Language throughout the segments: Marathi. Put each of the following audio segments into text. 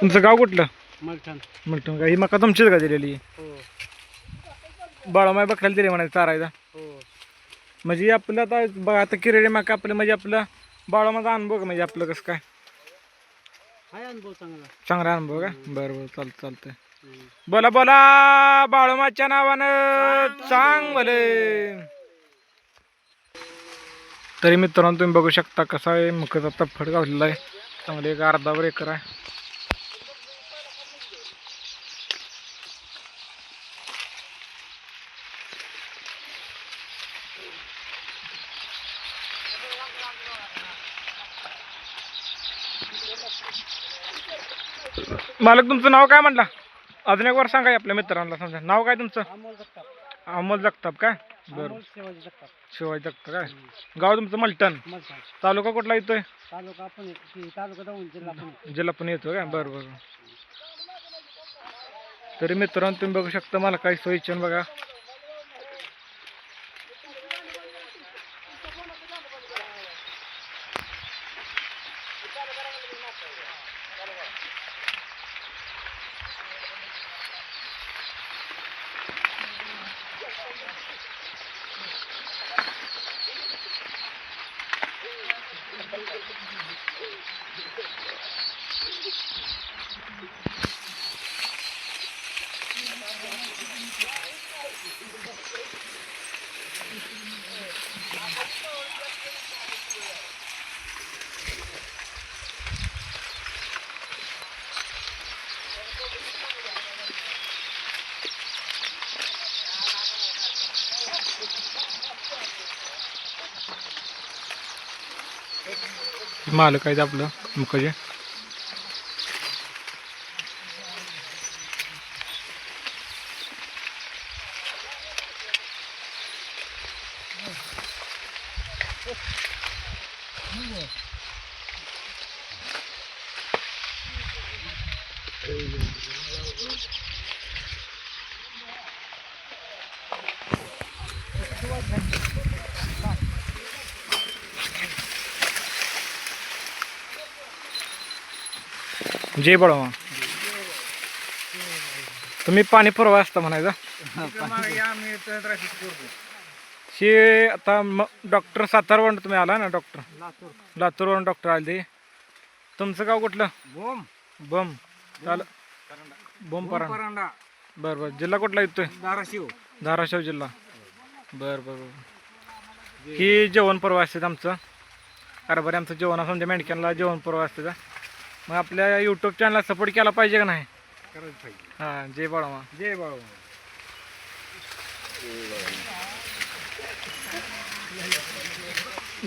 तुमचं गाव कुठलं? मलठण. का ही मका तुमचीच का दिलेली? हो. बाळामाय बकरायला दिली म्हणायचं चारायचा हो. म्हणजे आपलं आता बघा आता किरेडी मका आपलं म्हणजे आपलं बाळामाचा अनुभव का म्हणजे आपलं कसं काय? हाय अनुभव चांगला. चांगला अनुभव का? बरं बरं चालतं चालतंय. बोला बोला बाळमाच्या नावानं चांग भले तरी मित्रांनो तुम्ही बघू शकता कसा आहे मकाचा तफड गावलेला आहे. चांगले एक अर्धावर एकर आहे. मालक तुमचं नाव काय म्हटलं? अजून एक वर सांगा आपल्या मित्रांना समजा. नाव काय तुमचं? अमोल जगताप. अमोल जगताप काय? बरं. शिवाजी जगताप काय गाव तुमचं मलटण. तालुका कुठला येतोय? तालुका की तालुका जिल्हा पण. जिल्हा पण येतो काय बरं बरं तरी मित्रांनो तुम्ही बघू शकता मला काही सोयीचे बघा. मालक आहेत आपलं मुखजे जय बळवा तुम्ही पाणी पुरवा असता म्हणायचं. हे आता डॉक्टर सातारवरून तुम्ही आला ना डॉक्टर? लातूर लातूरवरून डॉक्टर आले ते. तुमचं गाव कुठलं? बोम. बम. चाल बम परांडा. बरं बरं. जिल्हा कुठला येतोय? धाराशिव. धाराशिव जिल्हा. बरं बरं बरं. ही जेवण परवा असते आमचं. हरभरे आमचं जेवण समजा मेंढक्यांना जेवण परवा असते का? मग आपल्या यूट्यूब चॅनलला सपोर्ट केला पाहिजे का नाही? करायला पाहिजे. हां जय बाळामा. जय बाळू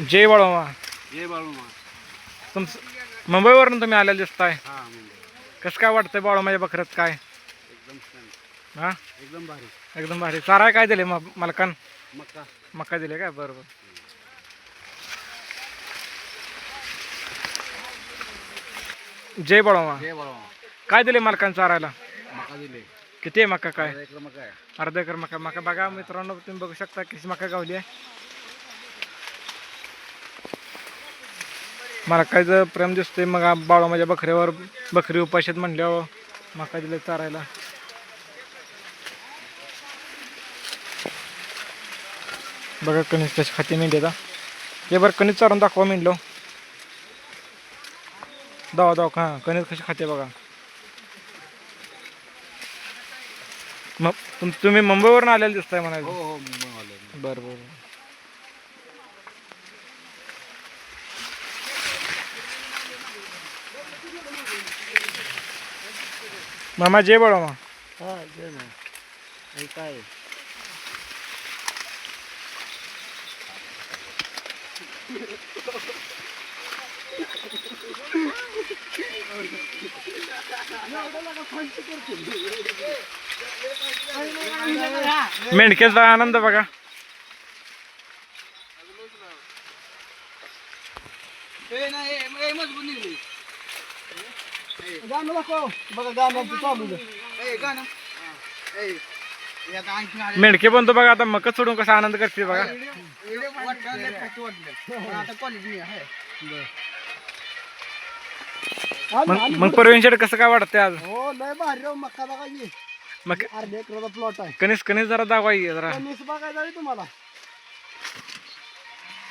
जय बाळामा. जय बाळू तुमचं मुंबईवरून तुम्ही आलेले दिसताय. हा मुंबई कसं काय वाटतंय बाळामाच्या बकऱ्यात काय? एकदम छान. हां? एकदम भारी. एकदम भारी. चारा काय दिले मग मालकान? मक्का मका दिले काय? बरं. जय बाळामा जय बाळू काय दिले मालकान चारायला? मका दिले. किती आहे मका काय? एक मका आहे. अर्धा एकर मका. मका बघा मित्रांनो तुम्ही बघू शकता किती मका गावली आहे. मला काय जर प्रेम दिसतंय मग बाळा माझ्या बकऱ्यावर बकरी उपाशीत म्हणल्यावर मका दिले चारायला. बघा कणीस कशी खाते मेंढी आता. हे बरं कणीस चारून दाखवा मेंढलो दावा दावा हां कणीस कशी खाते बघा. मग तुम तुम्ही मुंबईवरून आलेले दिसताय म्हणायचं. हो हो मुंबई बरं बरं. मामा जय बळा मा हा जय ना. हे काय? मेंढक्याचा आनंद बघा. मेंढके बनतो बघा आता मकच सोडून कसा आनंद करते बघा. मग. मग परवीन शेड कसं काय वाटतंय आज? हो लय भारी राव मक्का बघा की. मग अर्ध्या एकराचा प्लॉट आहे. कणीस कणीस जरा दाखवा की जरा. कणीस बघायला जाईल तुम्हाला.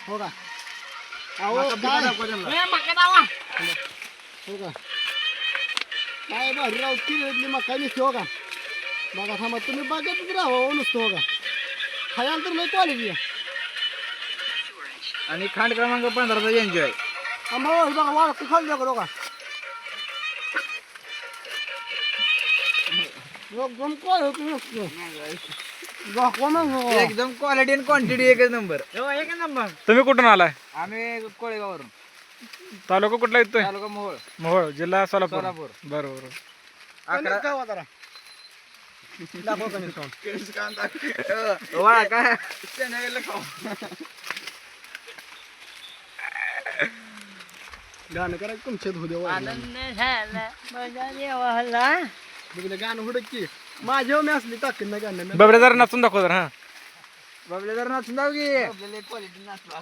हो का? अहो काय? हो का? काय भारी राव किलोतली मका निघते हो का? बघा थांबा तुम्ही बघतच राहा हो नुसतं हो का? खायला तर लय क्वालिटी आहे. आणि खांड क्रमांक पंधराचा एन्जॉय आंबा हो, हे बघा वाळू खाली द्या एकदम होतं नुसतं दाखवा ना एकदम क्वालिटी आणि क्वांटिटी एकच नंबर एक नंबर तुम्ही कुठून आलाय? आम्ही कोळेगाववरून. तालुका कुठला येतोय? तालुका मोहोळ. मोहोळ जिल्हा सोलापूर. सोलापूर. बरं बरं अकरा जरा दाखवा कणीस खाऊन. वा काय गाणं करायचं तुमच्यात होऊ आनंद झाला. माझ्या देवाला. बघलं गाणं हुडक की. माझ्या मी असली टाकेन ना गाणं बबड्या जरा नाचून दाखव जरा हा. बाबले जर नाचून की. क्वालिटी लागला.